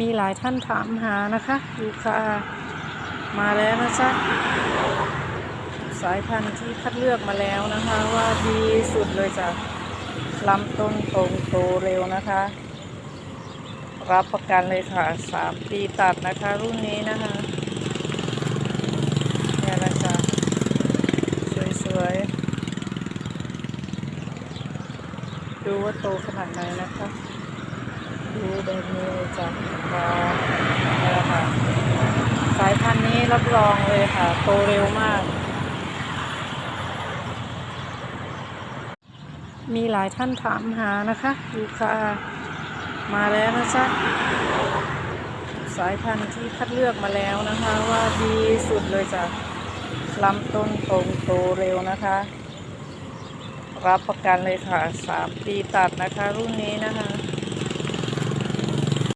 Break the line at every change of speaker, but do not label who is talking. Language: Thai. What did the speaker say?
มีหลายท่านถามหานะคะยูคามาแล้วนะจ๊ะสายพันธุ์ที่คัดเลือกมาแล้วนะคะ ว่าดีสุดเลยจ้ะลำต้นตรงโตเร็วนะคะ รับประกันเลยค่ะสามปีตัดนะคะ รุ่นนี้นะคะเนี่ยนะจ๊ะสวยๆ ดูว่าโตขนาดไหนนะคะ ดูแบบนี้เลยจ้ะก็นี่แหละค่ะ สายพั นี้รับรองเลยค่ะ โตเร็วมาก มีหลายท่านถามหานะคะยูคามาแล้วนะจ๊ะสายพันธุ์ที่คัดเลือกมาแล้วนะคะ ว่าดีสุดเลยจ้ะลำต้นตรงโตเร็วนะคะ รับประกันเลยค่ะสามปีตัดนะคะ รุ่นนี้นะคะ